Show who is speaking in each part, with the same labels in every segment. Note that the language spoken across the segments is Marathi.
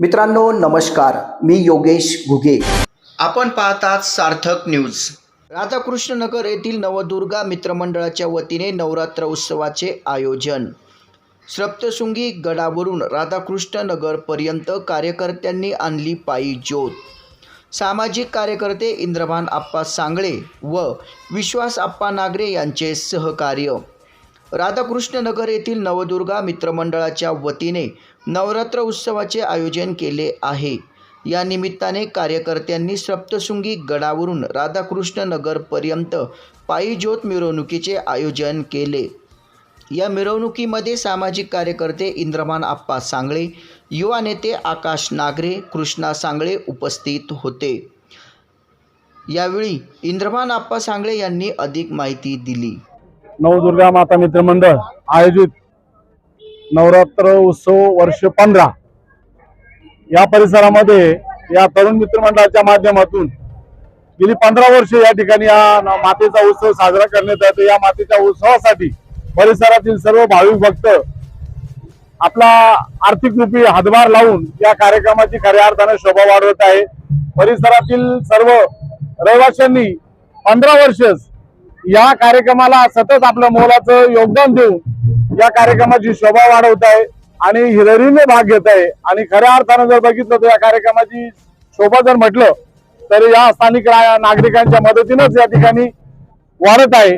Speaker 1: मित्रांनो नमस्कार. मी योगेश घुगे. आपण पाहतात सार्थक न्यूज. राधाकृष्ण नगर येथील नवदुर्गा मित्रमंडळाच्या वतीने नवरात्र उत्सवाचे आयोजन. सप्तशृंगी गडावरून राधाकृष्ण नगरपर्यंत कार्यकर्त्यांनी आणली पायी ज्योत. सामाजिक कार्यकर्ते इंद्रभान आप्पा सांगळे व विश्वास आप्पा नागरे यांचे सहकार्य. राधाकृष्णनगर येथील नवदुर्गा मित्रमंडळाच्या वतीने नवरात्र उत्सवाचे आयोजन केले आहे. या निमित्ताने कार्यकर्त्यांनी सप्तशृंगी गडावरून राधाकृष्णनगरपर्यंत पायी ज्योत मिरवणुकीचे आयोजन केले. या मिरवणुकीमध्ये सामाजिक कार्यकर्ते इंद्रमान आप्पा सांगळे युवा नेते आकाश नागरे कृष्णा सांगळे उपस्थित होते. यावेळी इंद्रमान आप्पा सांगळे यांनी अधिक माहिती दिली.
Speaker 2: नवदुर्गा माता मित्र मंडळ आयोजित नवरात्र उत्सव वर्ष पंधरा. या परिसरामध्ये या तरुण मित्र मंडळाच्या माध्यमातून गेली पंधरा वर्ष या ठिकाणी या मातेचा उत्सव साजरा करण्यात येतो. या मातेच्या उत्सवासाठी परिसरातील सर्व भाविक भक्त आपला आर्थिक रूपी हातभार लावून या कार्यक्रमाची खऱ्या अर्थाने शोभा वाढवत आहे. परिसरातील सर्व रहिवाशांनी पंधरा वर्षच या कार्यक्रमाला सतत आपलं मोलाचं योगदान देऊन या कार्यक्रमाची शोभा वाढवत आहे आणि हिररीने भाग घेत आहे. आणि खऱ्या अर्थानं जर बघितलं तर या कार्यक्रमाची शोभा जर म्हटलं तर या स्थानिक नागरिकांच्या मदतीनंच या ठिकाणी वाढत आहे.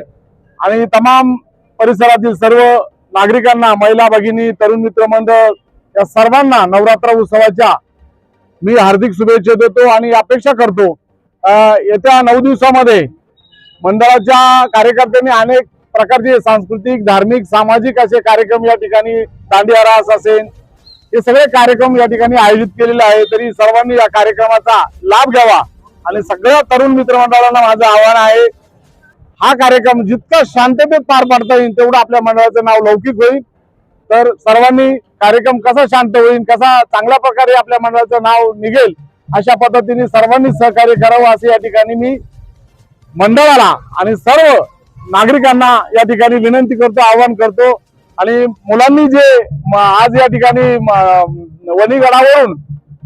Speaker 2: आणि तमाम परिसरातील सर्व नागरिकांना महिला भगिनी तरुण मित्र मंडळ या सर्वांना नवरात्र उत्सवाच्या मी हार्दिक शुभेच्छा देतो आणि अपेक्षा करतो. येत्या नऊ दिवसामध्ये मंडळाच्या कार्यकर्त्यांनी अनेक प्रकारचे सांस्कृतिक धार्मिक सामाजिक असे कार्यक्रम या ठिकाणी दांडिया रास असेल. हे सगळे कार्यक्रम या ठिकाणी आयोजित केलेले आहे तरी सर्वांनी या कार्यक्रमाचा लाभ घ्यावा. आणि सगळ्या तरुण मित्रमंडळांना माझं आव्हान आहे हा कार्यक्रम जितका शांततेत पार पाडता येईल तेवढं आपल्या मंडळाचं नाव लौकिक होईल. तर सर्वांनी कार्यक्रम कसा शांत होईल कसा चांगल्या प्रकारे आपल्या मंडळाचं नाव निघेल अशा पद्धतीने सर्वांनी सहकार्य करावं असं या ठिकाणी मी मंडळाला आणि सर्व नागरिकांना या ठिकाणी विनंती करतो आवाहन करतो. आणि मुलांनी जे म, आज या ठिकाणी वणीगडावरून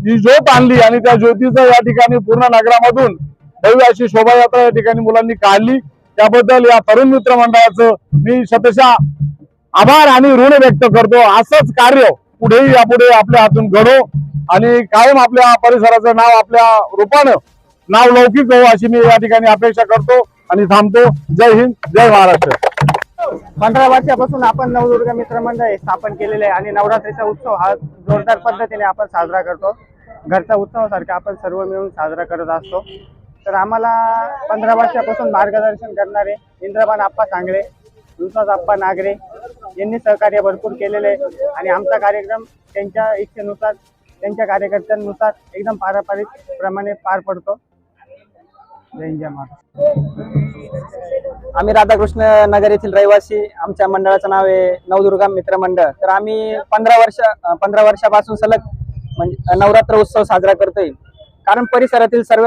Speaker 2: जी ज्योत आणली आणि त्या ज्योतीचं या ठिकाणी पूर्ण नगरामधून भव्य अशी शोभायात्रा या ठिकाणी मुलांनी काढली. त्याबद्दल या तरुण मित्र मंडळाचं मी शतशा आभार आणि ऋण व्यक्त करतो. असंच कार्य पुढेही यापुढे आपल्या हातून घडो आणि कायम आपल्या परिसराचं नाव आपल्या रूपानं नाव लौकिक हो अशी मी या ठिकाणी अपेक्षा करतो आणि थांबतो. जय हिंद जय महाराष्ट्र.
Speaker 3: पंधरा वर्षापासून आपण नवदुर्गा मित्र मंडळ स्थापन केलेले आहे आणि नवरात्रीचा उत्सव हा जोरदार पद्धतीने आपण साजरा करतो. घरचा उत्सवासारखा आपण सर्व मिळून साजरा करत असतो. तर आम्हाला पंधरा वर्षापासून मार्गदर्शन करणारे इंद्रबान आप्पा सांगळे विश्वास आप्पा नागरे यांनी सहकार्य भरपूर केलेले आहे आणि आमचा कार्यक्रम त्यांच्या इच्छेनुसार त्यांच्या कार्यकर्त्यांनुसार एकदम पारंपरिक प्रमाणे पार पडतो.
Speaker 4: आम्ही राधाकृष्ण नगर येथील रहिवासी आमच्या मंडळाचं नाव आहे नवदुर्गा मित्र मंडळ. तर आम्ही पंधरा वर्ष पंधरा वर्षापासून सलग म्हणजे नवरात्र उत्सव साजरा करतोय. कारण परिसरातील सर्व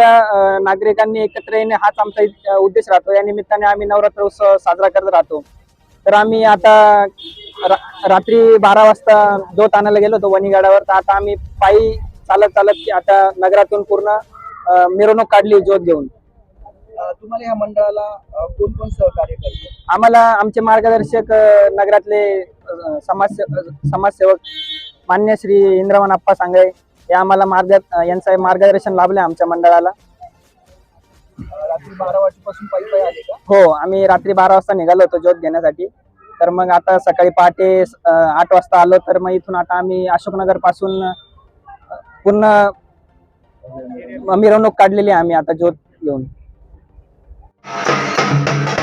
Speaker 4: नागरिकांनी एकत्र येणे हाच आमचा उद्देश राहतो. या निमित्ताने आम्ही नवरात्र उत्सव साजरा करत राहतो. तर आम्ही आता रा- रात्री बारा वाजता जोत आणायला गेलो होतो वणीगडावर. तर आता आम्ही पायी चालत चालत आता नगरातून पूर्ण मिरवणूक काढली ज्योत घेऊन.
Speaker 1: तुम्हाला या मंडळाला कोण कोण सहकार्य करते?
Speaker 4: आम्हाला आमचे मार्गदर्शक नगरातले समाज समाजसेवक मान्य श्री इंद्रमान आप्पा सांगळे हे आम्हाला मार्ग यांचं मार्गदर्शन लाभले आमच्या मंडळाला.
Speaker 1: रात्री बारा वाजेपासून पायी पायी आले का?
Speaker 4: हो आम्ही रात्री बारा वाजता निघालो होतो ज्योत घेण्यासाठी. तर मग आता सकाळी पहाटे आठ वाजता आलो तर मग इथून आता आम्ही अशोकनगरपासून पूर्ण मिरवणूक काढलेली आहे आम्ही आता ज्योत घेऊन. Thank you.